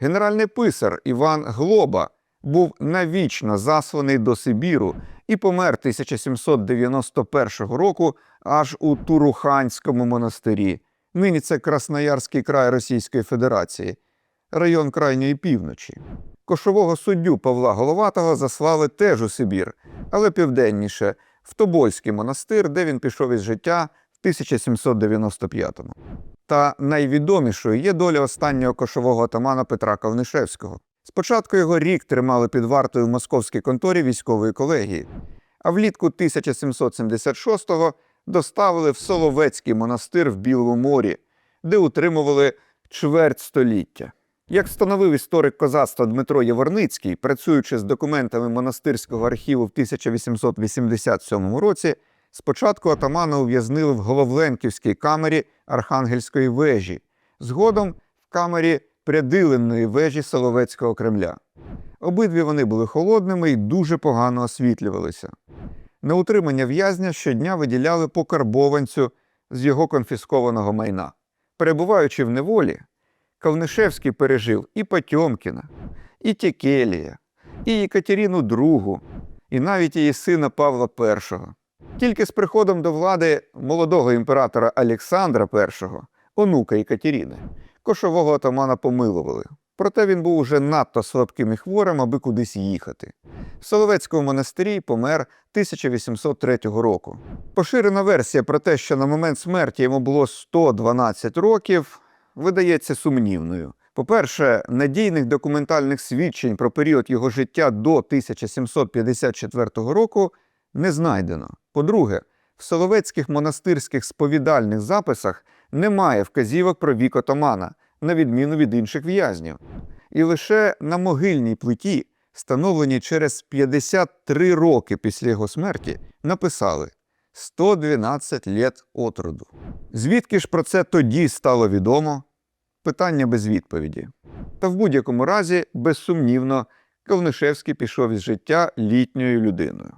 Генеральний писар Іван Глоба був навічно засланий до Сибіру і помер 1791 року аж у Туруханському монастирі. Нині це Красноярський край Російської Федерації, район крайньої півночі. Кошового суддю Павла Головатого заслали теж у Сибір, але південніше, в Тобольський монастир, де він пішов із життя в 1795-му. Та найвідомішою є доля останнього кошового отамана Петра Ковнишевського. Спочатку його рік тримали під вартою в московській конторі військової колегії, а влітку 1776-го доставили в Соловецький монастир в Білому морі, де утримували чверть століття. Як встановив історик козацтва Дмитро Єворницький, працюючи з документами монастирського архіву в 1887 році, спочатку отамана ув'язнили в Головленківській камері Архангельської вежі, згодом в камері Прядиленної вежі Соловецького Кремля. Обидві вони були холодними і дуже погано освітлювалися. На утримання в'язня щодня виділяли по карбованцю з його конфіскованого майна. Перебуваючи в неволі, Ковнишевський пережив і Потьомкіна, і Тєкелія, і Єкатеріну II, і навіть її сина Павла І. Тільки з приходом до влади молодого імператора Олександра І, онука Єкатеріни, кошового отамана помилували. Проте він був уже надто слабким і хворим, аби кудись їхати. В Соловецькому монастирі помер 1803 року. Поширена версія про те, що на момент смерті йому було 112 років, видається сумнівною. По-перше, надійних документальних свідчень про період його життя до 1754 року не знайдено. По-друге, в Соловецьких монастирських сповідальних записах немає вказівок про вік отамана, на відміну від інших в'язнів. І лише на могильній плиті, встановленій через 53 роки після його смерті, написали 112 літ от роду. Звідки ж про це тоді стало відомо? Питання без відповіді. Та в будь-якому разі, безсумнівно, Ковнишевський пішов із життя літньою людиною.